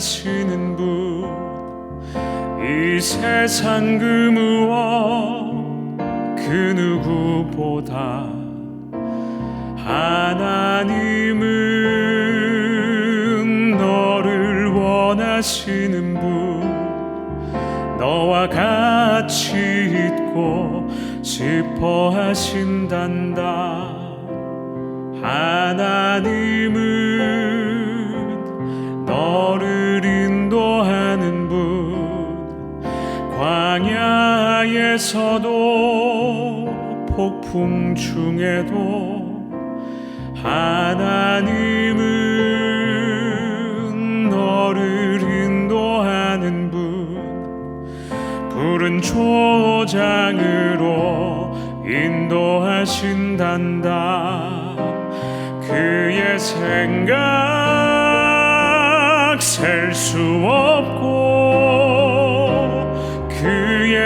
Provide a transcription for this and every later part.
하시는 분 이 세상 그 무엇 그 누구보다 하나님은 너를 원하시는 분 너와 같이 있고 싶어 하신단다. 하나님은 광야에서도 폭풍 중에도 하나님은 너를 인도하는 분 푸른 초장으로 인도하신단다. 그의 생각 셀 수 없고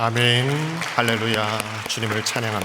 아멘. 할렐루야. 주님을 찬양합니다